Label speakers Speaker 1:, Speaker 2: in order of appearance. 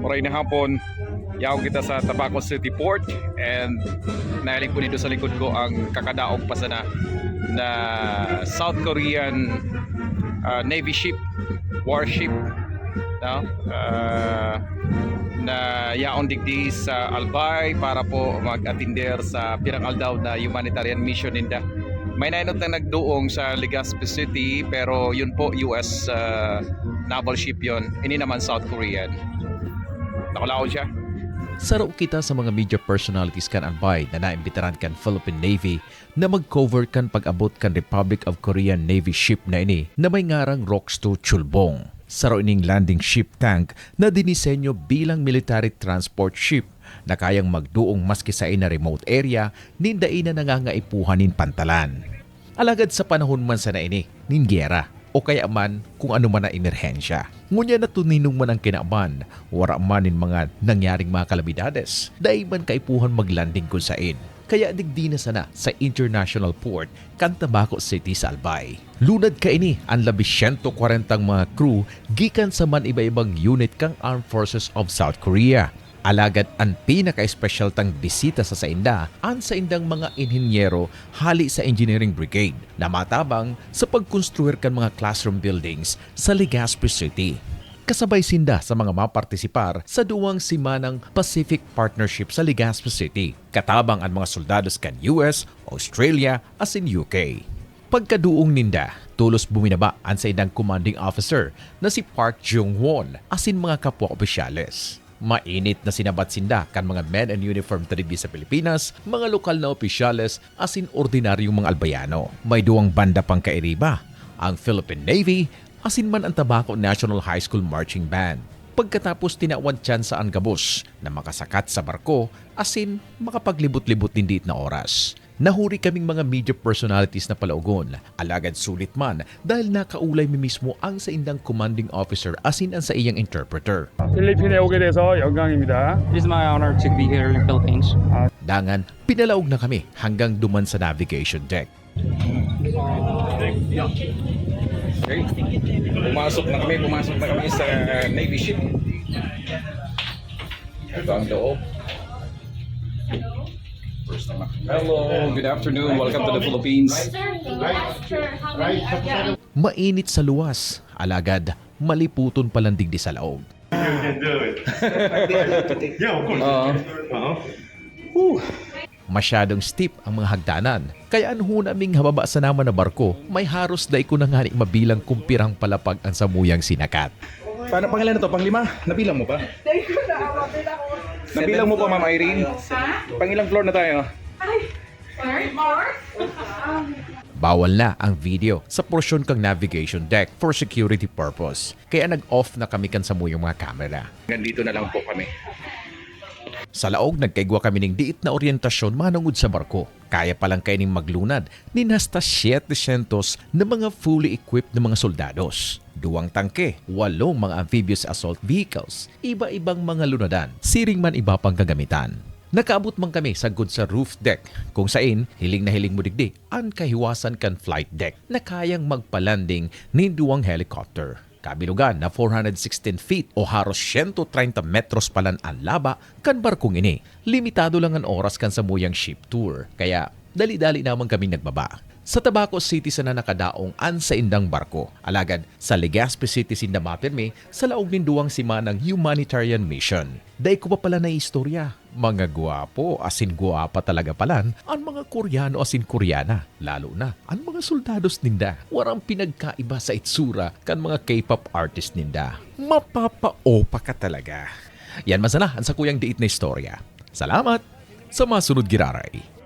Speaker 1: Maray na hapon, yaw kita sa Tabaco City Port and nahiling po dito sa likod ko ang kakadaog pa sana na South Korean uh, Navy ship, warship no? uh, na yaon digdi sa Albay para po mag-atinder sa pirang aldaw na humanitarian mission ninda. May nainot na nagduong sa Legazpi City pero yun po US uh, naval ship yon. Ini naman South Korean. Nakalaon siya.
Speaker 2: Saro kita sa mga media personalities kan anbay na naimbitaran kan Philippine Navy na mag-cover kan pag-abot kan Republic of Korean Navy ship na ini na may ngarang 2 Chulbong. Saro ining landing ship tank na dinisenyo bilang military transport ship na kayang magduong maski sa ina remote area nindain na nangangaipuhanin pantalan. Alagad sa panahon man sa naini, nin giyera o kaya man kung ano man na emerhensya. Ngunya na tuninong man ang kinaaman, wara man in mga nangyaring mga kalamidades, dahil man kaipuhan maglanding kung sain. Kaya digdi na sana sa International Port, Cantabaco City sa Albay. Lunad ka ini ang labi 140 mga crew gikan sa man iba-ibang unit kang Armed Forces of South Korea. Alagad ang pinaka-espesyal tang bisita sa sainda ang sa indang mga inhinyero hali sa Engineering Brigade na matabang sa pagkonstruir kan mga classroom buildings sa Legazpi City. Kasabay sinda sa mga mapartisipar sa duwang simanang Pacific Partnership sa Legazpi City. Katabang ang mga soldados kan US, Australia, as in UK. Pagkaduong ninda, tulos buminaba ang sa indang commanding officer na si Park Jung-won asin mga kapwa opisyales. Mainit na sinabat sinda kan mga men in uniform tribute sa Pilipinas, mga lokal na opisyales asin ordinaryong mga albayano. May duwang banda pang kairiba, ang Philippine Navy asin man ang Tabaco National High School Marching Band. Pagkatapos tinawan tsansa ang gabos na makasakat sa barko asin makapaglibot-libot din na oras. Nahuri kaming mga media personalities na palaugon. Alagad sulit man dahil nakaulay mi mismo ang sa indang commanding officer asin ang sa iyang interpreter.
Speaker 3: 필리핀에 오게 돼서 영광입니다.
Speaker 4: It is my honor to be here in Philippines.
Speaker 2: Dangan, pinalaog na kami hanggang duman sa navigation deck.
Speaker 1: Okay. Pumasok na kami, pumasok na kami sa uh, Navy ship. Ito ang loob. Hello, good afternoon. Welcome to the Philippines.
Speaker 2: Mainit sa luwas, alagad maliputon palang digdi sa laog. Masyadong steep ang mga hagdanan. Kaya anho naming hababa sa naman na barko, may haros dai ko na nga mabilang kumpirang palapag ang samuyang sinakat.
Speaker 1: Paano pangalan na to? Panglima? Nabilang mo pa? Nabilang mo pa, Ma'am Irene? Pangilang floor na tayo?
Speaker 2: Bawal na ang video sa porsyon kang navigation deck for security purpose. Kaya nag-off na kami kan sa muyong mga kamera.
Speaker 1: Nandito na lang po kami.
Speaker 2: Sa laog, nagkaigwa kami ng diit na orientasyon manungod sa barko. Kaya palang kaining maglunad ni hasta 700 na mga fully equipped na mga soldados. Duwang tangke, walong mga amphibious assault vehicles, iba-ibang mga lunadan, siring man iba pang kagamitan. Nakaabot man kami sa good sa roof deck kung sain hiling na hiling mo digdi ang kahiwasan kan flight deck na kayang magpalanding ni duwang helicopter. Kabilugan na 416 feet o haros 130 metros palan ang laba kan barkong ini. Limitado lang ang oras kan sa muyang ship tour. Kaya dali-dali naman kami nagbaba. Sa Tabaco City sa na nakadaong an sa indang barko. Alagad sa Legazpi City sinda mapirme sa laog ninduwang simanang humanitarian mission. Day ko pa pala na istorya. Mga guwapo, asin guwapa talaga palan, ang mga Koreano asin Koreana. Lalo na, ang mga soldados ninda. Warang pinagkaiba sa itsura kan mga K-pop artist ninda. Mapapa-opa ka talaga. Yan masana ang sa kuyang diit na istorya. Salamat sa masunod giraray.